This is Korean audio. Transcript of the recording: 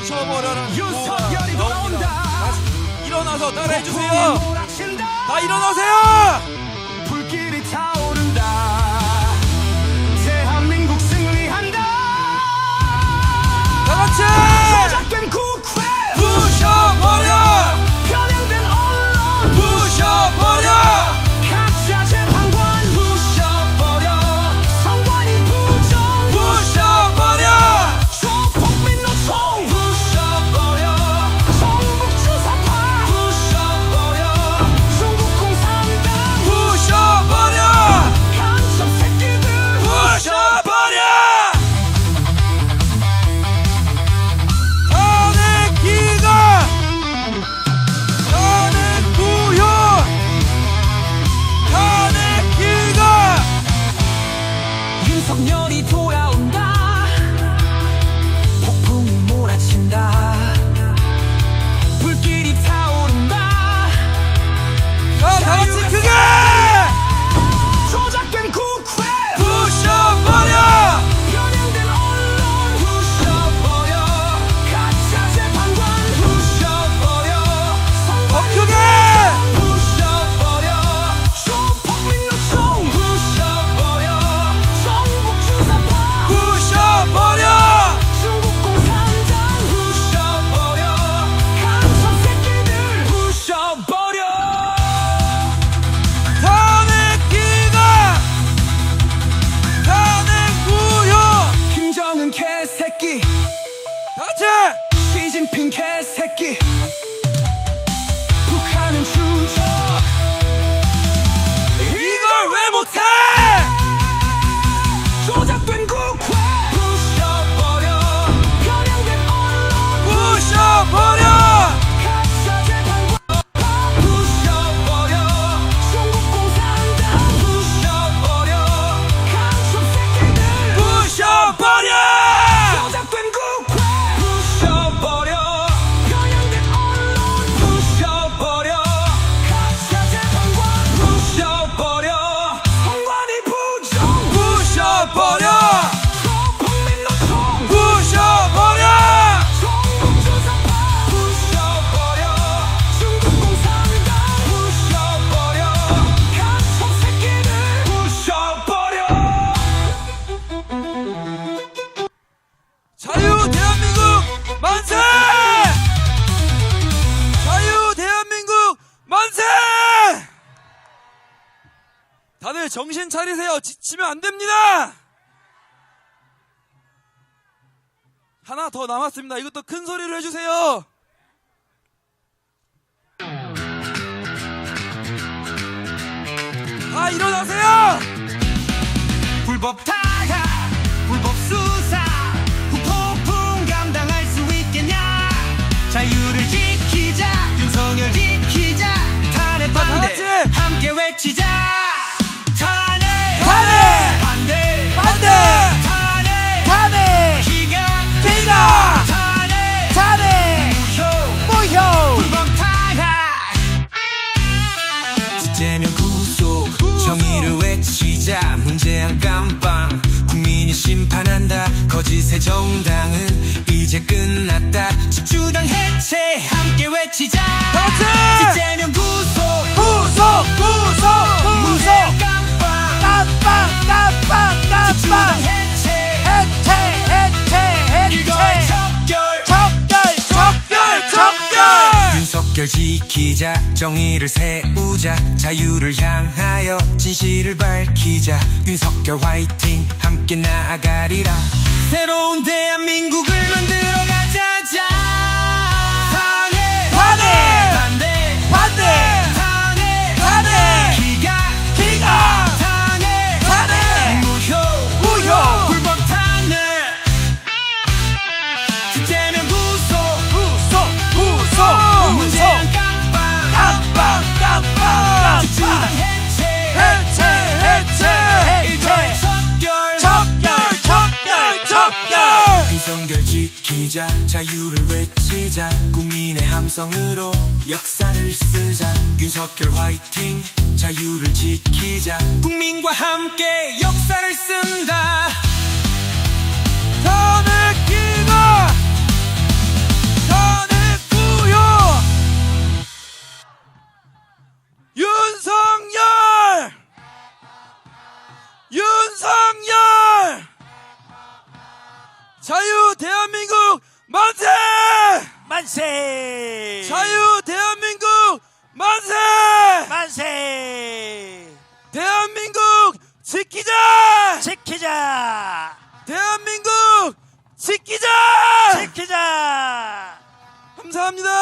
부숴버려라. 유성열이 돌아온다. 일어나서 따라해주세요. 다 일어나세요. pink 정신 차리세요. 지치면 안 됩니다. 하나 더 남았습니다. 이것도 큰 소리로 해주세요. 이재명 구속. 정의를 외치자 문제한 깜빵. 국민이 심판한다. 거짓의 정당은 이제 끝났다. 집주당 해체 함께 외치자. 버튼! 결 지키자 정의를 세우자 자유를 향하여 진실을 밝히자. 윤석열 화이팅 함께 나아가리라. 새로운 대한민국을 만들어가자. 누리자. 자유를 외치자. 국민의 함성으로 역사를 쓰자. 윤석열 화이팅. 자유를 지키자. 국민과 함께 역사를 쓴다. 더 느끼고 더 느끼고. 윤석열! 윤석열! 자유 대한민국 만세! 만세! 자유 대한민국 만세! 만세! 대한민국 지키자! 지키자! 대한민국 지키자! 지키자! 감사합니다.